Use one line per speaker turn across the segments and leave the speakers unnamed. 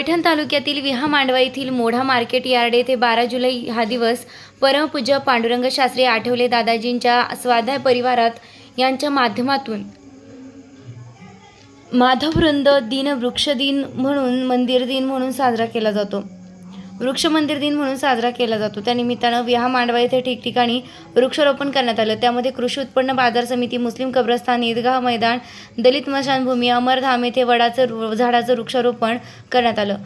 पैठण तालुक्यातील विहा मांडवा येथील मोढा market yard येथे बारा जुलै हा दिवस परमपूज्य पांडुरंग शास्त्री आठवले दादाजींच्या स्वाध्याय परिवारात यांच्या माध्यमातून. माधववृंद दिन वृक्ष दिन म्हणून मंदिर दिन म्हणून साजरा केला जातो. वृक्ष मंदिर दिन म्हणून साजरा केला जातो. त्या निमित्तानं विहा मांडवा येथे ठिकठिकाणी वृक्षारोपण करण्यात आलं. त्यामध्ये कृषी उत्पन्न बाजार समिती मुस्लिम कब्रस्तान ईदगाह मैदान दलित मशानभूमी अमरधाम येथे वडाचं रु- झाडाचं वृक्षारोपण करण्यात आलं.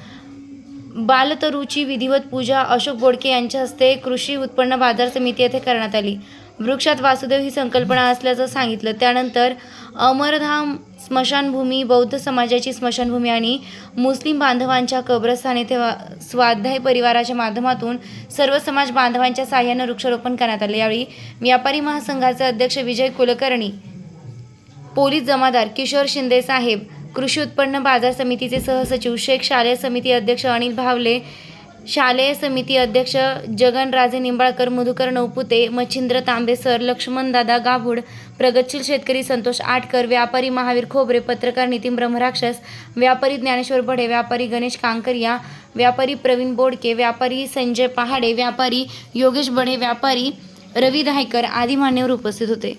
बालतरूची विधिवत पूजा अशोक बोडके यांच्या हस्ते कृषी उत्पन्न बाजार समिती येथे करण्यात आली. वृक्षात वासुदेव ही संकल्पना असल्याचं सांगितलं. त्यानंतर अमरधाम स्मशानभूमी बौद्ध समाजाची स्मशानभूमी आणि मुस्लिम बांधवांच्या कब्रस्थान येथे स्वाध्याय परिवाराच्या माध्यमातून सर्व समाज बांधवांच्या साह्यानं वृक्षारोपण करण्यात आले. यावेळी व्यापारी महासंघाचे अध्यक्ष विजय कुलकर्णी पोलीस जमादार किशोर शिंदे साहेब कृषी उत्पन्न बाजार समितीचे सहसचिव शेख शालेय समिती अध्यक्ष अनिल भावले शालेय समिती अध्यक्ष जगनराजे निंबाळकर मधुकर नौपुते मच्छिंद्र तांबे सर लक्ष्मणदादा गाभूड प्रगतशील शेतकरी संतोष आटकर व्यापारी महावीर खोबरे पत्रकार नितीन ब्रह्मराक्षस व्यापारी ज्ञानेश्वर बडे व्यापारी गणेश कांकरिया व्यापारी प्रवीण बोडके व्यापारी संजय पहाडे व्यापारी योगेश बढे व्यापारी रवी दहायकर आदी मान्यवर उपस्थित होते.